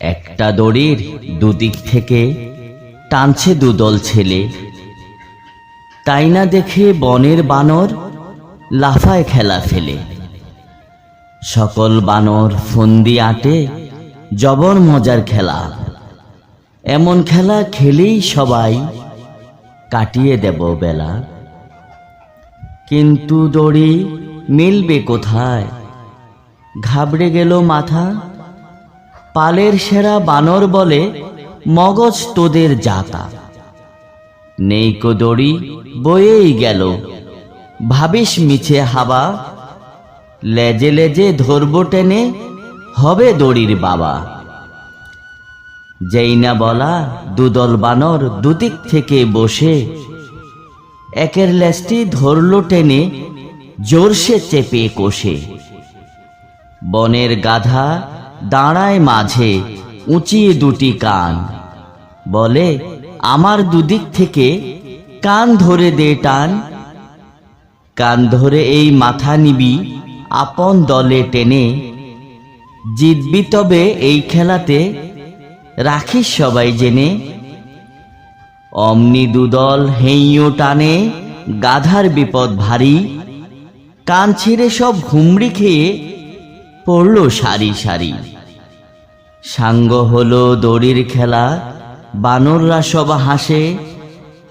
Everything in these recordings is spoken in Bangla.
একটা দড়ির দুদিক থেকে টানছে দুদল ছেলে। তাই না দেখে বনের বানর লাফায় খেলা ফেলে। সকল বানর ফন্দি আটে জবর মজার খেলা। এমন খেলা খেলেই সবাই কাটিয়ে দেব বেলা। কিন্তু দড়ি মিলবে কোথায়? ঘাবড়ে গেল মাথা পালের সেরা বানর বলে মগজ তোদের জাতা নেই দড়ি, বয়েই গেল। ভাবিস মিছে হাবা লেজে লেজে ধরবো টেনে, হবে দড়ির বাবা। যেই না বলা, দুদল বানর দুদিক থেকে বসে। একের লেজটি ধরলো টেনে, জোরসে চেপে কষে। বনের গাধা দাঁড়ায় মাঝে উঁচিয়ে দুটি কান। বলে, আমার দুদিক থেকে কান ধরে দে টান। কান ধরে এই মাথা নিবি আপন দলে টেনে। জিতবি তবে এই খেলাতে, রাখিস সবাই জেনে। অমনি দুদল হেইও টানে, গাধার বিপদ ভারী। কান ছেড়ে সব ঘুমড়ি খেয়ে পড়ল সারি সারি। সাঙ্গ হলো দড়ির খেলা, বানররা সব হাসে,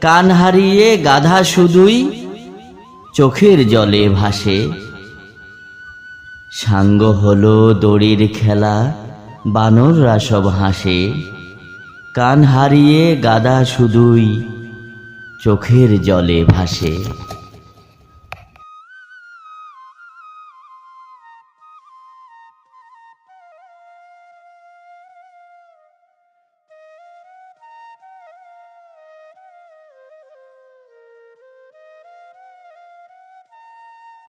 কান হারিয়ে গাধা শুধুই চোখের জলে ভাসে। সাঙ্গ হলো দড়ির খেলা, বানররা সব হাসে, কান হারিয়ে গাদা শুধুই চোখের জলে ভাসে।